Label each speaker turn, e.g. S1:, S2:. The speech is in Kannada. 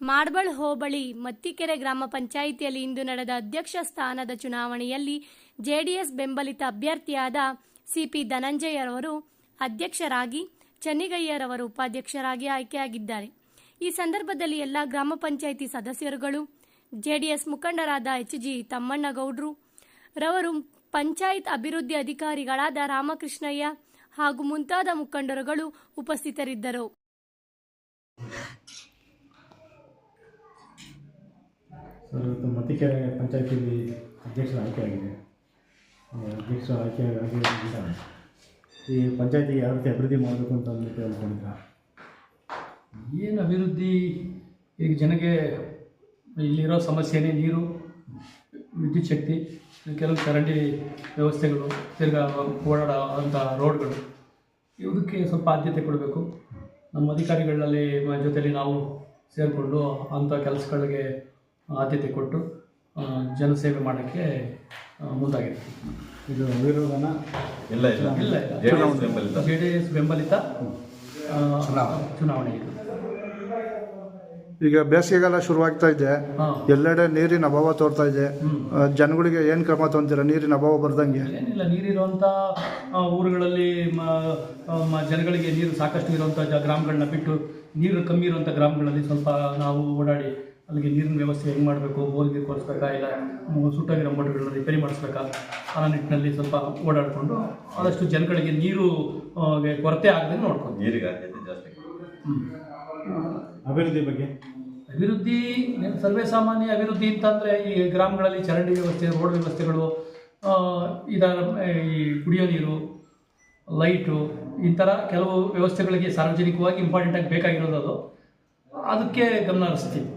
S1: ಮಾಡಬಳ್ ಹೋಬಳಿ ಮತ್ತಿಕೆರೆ ಗ್ರಾಮ ಪಂಚಾಯಿತಿಯಲ್ಲಿ ಇಂದು ನಡೆದ ಅಧ್ಯಕ್ಷ ಸ್ಥಾನದ ಚುನಾವಣೆಯಲ್ಲಿ ಜೆಡಿಎಸ್ ಬೆಂಬಲಿತ ಅಭ್ಯರ್ಥಿಯಾದ ಸಿಪಿ ಧನಂಜಯರವರು ಅಧ್ಯಕ್ಷರಾಗಿ, ಚನ್ನಿಗಯ್ಯರವರು ಉಪಾಧ್ಯಕ್ಷರಾಗಿ ಆಯ್ಕೆಯಾಗಿದ್ದಾರೆ. ಈ ಸಂದರ್ಭದಲ್ಲಿ ಎಲ್ಲ ಗ್ರಾಮ ಪಂಚಾಯಿತಿ ಸದಸ್ಯರುಗಳು, ಜೆಡಿಎಸ್ ಮುಖಂಡರಾದ ಎಚ್ ಜಿ ತಮ್ಮಣ್ಣಗೌಡ್ರು, ರವರು ಪಂಚಾಯತ್ ಅಭಿವೃದ್ಧಿ ಅಧಿಕಾರಿಗಳಾದ ರಾಮಕೃಷ್ಣಯ್ಯ ಹಾಗೂ ಮುಂತಾದ ಮುಖಂಡರುಗಳು ಉಪಸ್ಥಿತರಿದ್ದರು.
S2: ಸರ್ ಇವತ್ತು ಮತ್ತಿಕೆರೆ ಪಂಚಾಯತಿಲಿ ಅಧ್ಯಕ್ಷರ ಆಯ್ಕೆ ಆಗಿದೆ ಆ, ಅಧ್ಯಕ್ಷರ ಆಯ್ಕೆ ಆಗಿರೋದ್ರಿಂದ ಈ ಪಂಚಾಯತಿಗೆ ಯಾವ ರೀತಿ ಅಭಿವೃದ್ಧಿ ಮಾಡಬೇಕು ಅಂತ ಅಂದ್ಬಿಟ್ಟು ಅಂದ್ಕೊಂಡಿದ್ದೀರಾ
S3: ಏನು ಅಭಿವೃದ್ಧಿ? ಈಗ ಜನಗೆ ಇಲ್ಲಿರೋ ಸಮಸ್ಯೆನೇ ನೀರು ವಿದ್ಯುತ್ ಶಕ್ತಿ ಕೆಲವು ಚರಂಡಿ ವ್ಯವಸ್ಥೆಗಳು ತಿರ್ಗಾ ಓಡಾಡೋಂಥ ರೋಡ್ಗಳು. ಇದಕ್ಕೆ ಸ್ವಲ್ಪ ಆದ್ಯತೆ ಕೊಡಬೇಕು. ನಮ್ಮ ಅಧಿಕಾರಿಗಳಲ್ಲಿ ಜೊತೆಯಲ್ಲಿ ನಾವು ಸೇರಿಕೊಂಡು ಅಂಥ ಕೆಲಸಗಳಿಗೆ ಆದ್ಯತೆ ಕೊಟ್ಟು ಜನಸೇವೆ ಮಾಡೋಕ್ಕೆ ಮುಂದಾಗಿರ್ತೀವಿ.
S2: ಇದು ವಿರೋಧನ
S4: ಇಲ್ಲ ಇಲ್ಲ.
S3: ಜೆ ಡಿ ಎಸ್ ಬೆಂಬಲಿತ. ಚುನಾವಣೆ. ಇದು.
S5: ಈಗ ಬೇಸಿಗೆಗಾಲ ಶುರುವಾಗ್ತಾ ಇದೆ. ಎಲ್ಲೆಡೆ ನೀರಿನ ಅಭಾವ ತೋರ್ತಾ ಇದೆ. ಜನಗಳಿಗೆ ಏನು ಕ್ರಮ ತೊಗೊಂತೀರಾ? ನೀರಿನ ಅಭಾವ ಬರ್ದಂಗೆ?
S3: ಏನಿಲ್ಲ ನೀರಿರುವಂಥ ಊರುಗಳಲ್ಲಿ ಮ- ಮ- ಜನಗಳಿಗೆ ನೀರು ಸಾಕಷ್ಟು ಇರುವಂಥ ಜ ಗ್ರಾಮಗಳನ್ನ ಬಿಟ್ಟು ನೀರು ಕಮ್ಮಿ ಇರುವಂಥ ಗ್ರಾಮಗಳಲ್ಲಿ ಸ್ವಲ್ಪ ನಾವು ಓಡಾಡಿ ಅಲ್ಲಿಗೆ ನೀರಿನ ವ್ಯವಸ್ಥೆ ಹೆಂಗೆ ಮಾಡಬೇಕು ಬೋರ್ ನೀರು ಕೊಡಿಸ್ಬೇಕಾ ಇಲ್ಲ ಸುಟ್ಟಾಗಿರೋ ಮೋಟರ್ಗಳನ್ನ ರಿಪೇರಿ ಮಾಡಿಸ್ಬೇಕಾ? ಆ ನಿಟ್ಟಿನಲ್ಲಿ ಸ್ವಲ್ಪ ಓಡಾಡಿಕೊಂಡು ಆದಷ್ಟು ಜನಗಳಿಗೆ ನೀರು ಕೊರತೆ ಆಗದೆ ನೋಡ್ಕೊಂಡು.
S4: ನೀರಿಗೆ ಆದ್ಯತೆ ಜಾಸ್ತಿ.
S2: ಅಭಿವೃದ್ಧಿ ಬಗ್ಗೆ?
S3: ಅಭಿವೃದ್ಧಿ ಸರ್ವೇ ಸಾಮಾನ್ಯ ಅಭಿವೃದ್ಧಿ ಅಂತಂದರೆ ಈ ಗ್ರಾಮಗಳಲ್ಲಿ ಚರಂಡಿ ವ್ಯವಸ್ಥೆ ರೋಡ್ ವ್ಯವಸ್ಥೆಗಳು ಇದರ ಈ ಕುಡಿಯೋ ನೀರು ಲೈಟು ಈ ಥರ ಕೆಲವು ವ್ಯವಸ್ಥೆಗಳಿಗೆ ಸಾರ್ವಜನಿಕವಾಗಿ ಇಂಪಾರ್ಟೆಂಟಾಗಿ ಬೇಕಾಗಿರೋದು ಅದು. ಅದಕ್ಕೆ ಗಮನ ಹರಿಸ್ತೀವಿ.